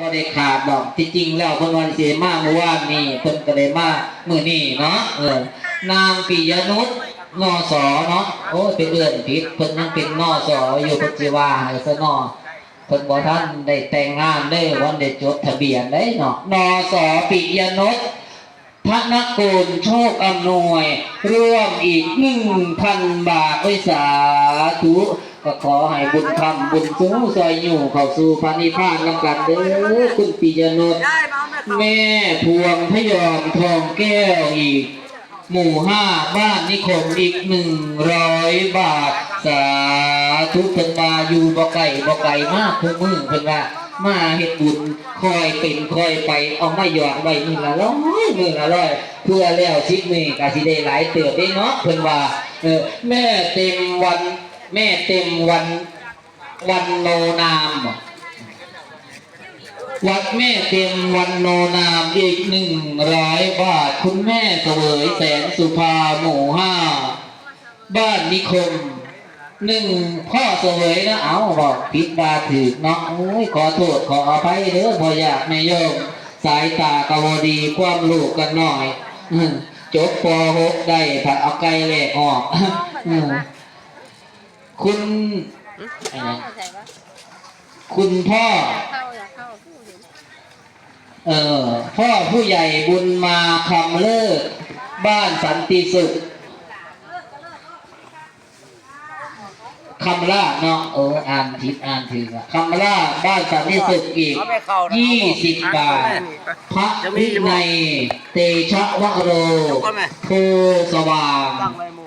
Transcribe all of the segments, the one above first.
ก็ได้ขาดดอกที่จริงแล้วคนวันเสียมาเมื่อวานนี่คนก็เลยมามื้อนี่เนาะเออนางปิยนุชนอสอเนาะโอ้เป็นเอื่อนผิดคนยังเป็นนอสออยู่ปัจจิว่าให้สนาะเพิ่นบ่ทันได้แต่งงานได้วันได้จดทะเบียนได้เนาะนอสอปิยนุช พระนกูลโชคอำนวยร่วมอีกหนึ่งพันบาทด้วยสาธุก็ขอให้บุญคำบุญสูงซอยอยู่เข้าสู่พระนิพพานนำกันเด้อคุณปิยนุชแม่พวงพยอมทองแก้วอีก หมู่ห้าบ้านนิคมอีกหนึ่งร้อยบาท สาธุเพิ่นมาอยู่บ่ไก่บ่ไก่มากทุกมือเพิ่นว่า มาเฮ็ดบุญคอยเป็นคอยไปเอาไมาหยอดไว้มือละร้อยมือละร้อยเพื่อแล้วชิดมือก็สิได้หลายเติบได้เนาะเพิ่นว่าเออแม่เต็มวัน แม่เต็มวันวันโนนามวัดแม่เต็มวันโนนามอีกหนึ่งร้อยบาทคุณแม่เสวยแสนสุภาหมู่ห้าบ้านนิคม หนึ่งพ่อเสวยนะเอาบอกผิดบาถือเนาะโอ้ยขอโทษขออภัยเด้อพออยากไม่โยม สายตากะวดีความลูกกันหน่อยจบป .6 ได้ผัดเอาไก่แหลกออกคุณคุณพ่อ เออพ่อผู้ใหญ่บุญมาคำเลิศบ้านสันติสุข คำล่าเนาะเอออ่านผิดอ่านถึงอะคำล่าบ้านสันติสุขอีกยี่สิบบาท พระวินัยเตชะวโรโพสว่าง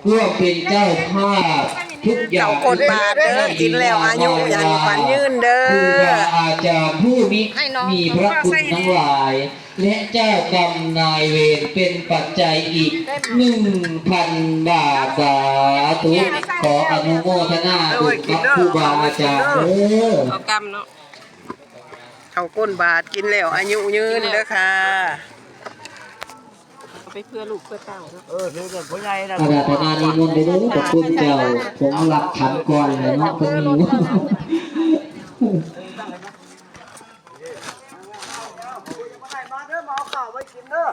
ร่วมเป็นเจ้าภาพ ทุกอย่างเจ้ากดบาทเด้อกินแล้วอายุยันฝันยืนเด้อครูบาอาจารย์ผู้มีมีพระคุณทั้งหลาย และเจ้ากรรมนายเวรเป็นปัจจัยอีกหนึ่งพันบาทสาธุขออนุโมทนาบุญกับครูบาอาจารย์เด้อเอากำเนาะเขาก้นบาทกินแล้วอายุยืนเด้อค่ะเอา ไปเพื่อลูกเพื่อเต้าเนาะเออคือกับผู้ใหญ่นะอาราธนานิมนต์ไปเลยขอบคุณเจ้าผมรับขันก่อนเลยเนาะเพิ่นมีมาเด้อมาเอาข้าวไว้กินเด้อ